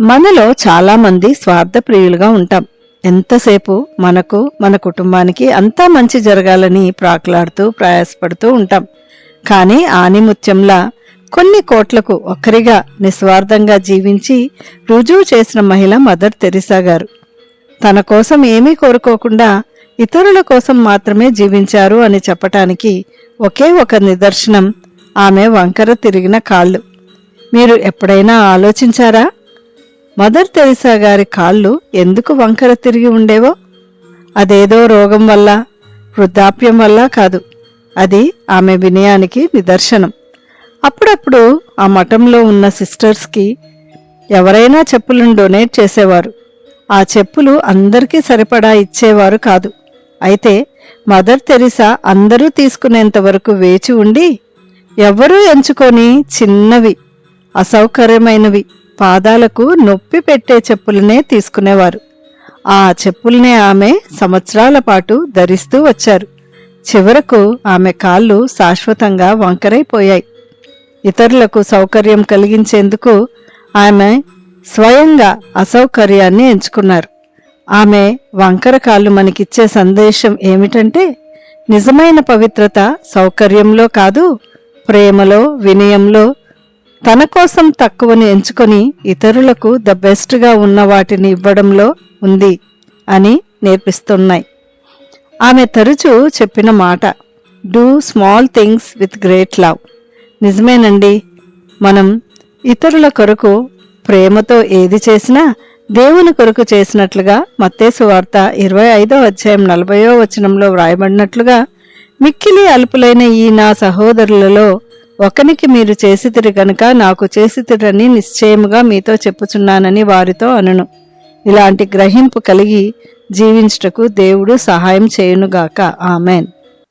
మనలో చాలామంది స్వార్థ ప్రియులుగా ఉంటాం. ఎంతసేపు మనకు మన కుటుంబానికి అంతా మంచి జరగాలని ప్రాకులాడుతూ ప్రయాసపడుతూ ఉంటాం. కానీ ఆనిముత్యంలా కొన్ని కోట్లకు ఒక్కరిగా నిస్వార్థంగా జీవించి రుజువు చేసిన మహిళ మదర్ తెరిసా గారు. తన కోసం ఏమీ కోరుకోకుండా ఇతరుల కోసం మాత్రమే జీవించారు అని చెప్పటానికి ఒకే ఒక నిదర్శనం ఆమె వంకర తిరిగిన కాళ్ళు. మీరు ఎప్పుడైనా ఆలోచించారా? మదర్ తెరిసా గారి కాళ్ళు ఎందుకు వంకర తిరిగి ఉండేవో? అదేదో రోగం వల్ల వృద్ధాప్యం వల్ల కాదు. అది ఆమె వినయానికి నిదర్శనం. అప్పుడప్పుడు ఆ మఠంలో ఉన్న సిస్టర్స్కి ఎవరైనా చెప్పులను డొనేట్ చేసేవారు. ఆ చెప్పులు అందరికీ సరిపడా ఇచ్చేవారు కాదు. అయితే మదర్ తెరిసా అందరూ తీసుకునేంత వరకు వేచి ఉండి ఎవరూ ఎంచుకొని చిన్నవి అసౌకర్యమైనవి పాదాలకు నొప్పి పెట్టే చెప్పులనే తీసుకునేవారు. ఆ చెప్పుల్నే ఆమె సంవత్సరాల పాటు ధరిస్తూ వచ్చారు. చివరకు ఆమె కాళ్ళు శాశ్వతంగా వంకరైపోయాయి. ఇతరులకు సౌకర్యం కలిగించేందుకు ఆమె స్వయంగా అసౌకర్యాన్ని ఎంచుకున్నారు. ఆమె వంకర కాళ్ళు మనకిచ్చే సందేశం ఏమిటంటే నిజమైన పవిత్రత సౌకర్యంలో కాదు ప్రేమలో వినయంలో తన కోసం తక్కువను ఎంచుకొని ఇతరులకు ద బెస్ట్గా ఉన్న వాటిని ఇవ్వడంలో ఉంది అని నేర్పిస్తున్నాయి. ఆమె తరచూ చెప్పిన మాట do small things with great love నిజమేనండి. మనం ఇతరుల కొరకు ప్రేమతో ఏది చేసినా దేవుని కొరకు చేసినట్లుగా మత్తేసు వార్త ఇరవై ఐదో అధ్యాయం నలభయో వచనంలో వ్రాయబడినట్లుగా మిక్కిలి అల్పులైన ఈ నా సహోదరులలో ఒకనికి మీరు చేసితిరి గనుక నాకు చేసితిరని నిశ్చయముగా మీతో చెప్పుచున్నానని వారితో అనును. ఇలాంటి గ్రహింపు కలిగి జీవించుటకు దేవుడు సహాయం చేయునుగాక. ఆమెన్.